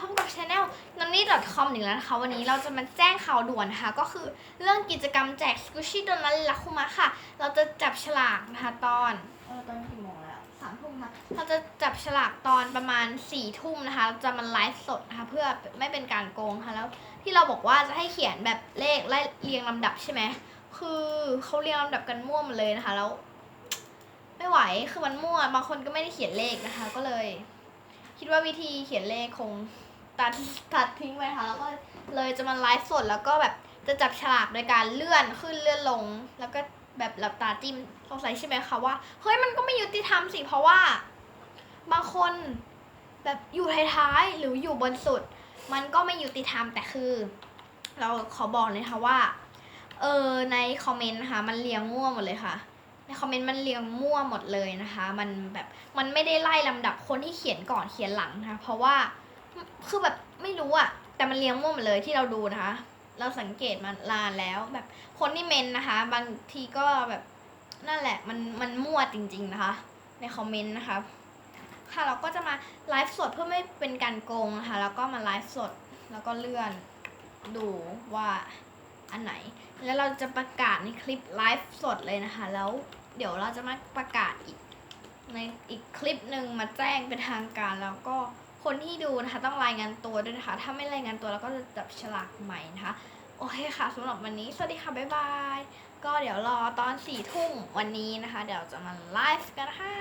พบกับช anel n o n n y c o m อีกแล้วนะคะ วันนี้เราจะมาแจ้งข่าวด่วนนะคะ ก็คือเรื่องกิจกรรมแจก Squishy Donut ลักคุมะค่ะ เราจะจับฉลากนะคะตอนเออตอนกี่โมงแล้วสามทุ่มนะเราจะจับฉลากตอนประมาณสี่ทุ่มนะคะเราจะมาไลฟ์สดนะคะ เพื่อไม่เป็นการโกงค่ะแล้ว ที่เราบอกว่าจะให้เขียนแบบเลขไล่เรียงลำดับใช่ไหมคือเขาเรียงลำดับกันมั่วหมดเลยนะคะ แล้ว ไม่ไหวคือมันมั่วบางคนก็ไม่ได้เขียนเลขนะคะ ก็เลย คิดว่าวิธีเขียนเลขคง ตัดตัดทิ้งไปค่ะแล้วก็เลยจะมาไลฟ์สดแล้วก็แบบจะจับฉลากโดยการเลื่อนขึ้นเลื่อนลง แล้วก็แบบหลับตาจิ้มสงสัยใช่ไหมคะว่าเฮ้ยมันก็ไม่ยุติธรรมสิเพราะว่า บางคนแบบอยู่ท้ายๆหรืออยู่บนสุด มันก็ไม่ยุติธรรมแต่คือ เราขอบอกเลยค่ะว่าเออในคอมเมนต์นะคะมันเรียงมั่วหมดเลยค่ะ ในคอมเมนต์มันเรียงมั่วหมดเลยนะคะ มันแบบมันไม่ได้ไล่ลำดับคนที่เขียนก่อนเขียนหลังนะคะเพราะว่า คือแบบไม่รู้อะแต่มันเรียงมั่วหมดเลยที่เราดูนะคะ เราสังเกตมานานแล้วแบบคนที่เมนนะคะ บางทีก็แบบนั่นแหละมันมันมั่วจริง ๆนะคะ ในคอมเมนต์นะคะค่ะเราก็จะมาไลฟ์สดเพื่อไม่เป็นการโกงนะคะแล้วก็มาไลฟ์สดแล้วก็เลื่อนดูว่าอันไหน แล้วเราจะประกาศในคลิปไลฟ์สดเลยนะคะ แล้วเดี๋ยวเราจะมาประกาศอีกในอีกคลิปหนึ่งมาแจ้งเป็นทางการแล้วก็ คนที่ดูนะคะต้องรายงานตัวด้วยนะคะ ถ้าไม่รายงานตัวเราก็จะจับฉลากใหม่นะคะ โอเคค่ะสำหรับวันนี้ สวัสดีค่ะ บ๊ายบาย ก็เดี๋ยวรอตอนสี่ทุ่มวันนี้นะคะ เดี๋ยวจะมาไลฟ์กันนะคะ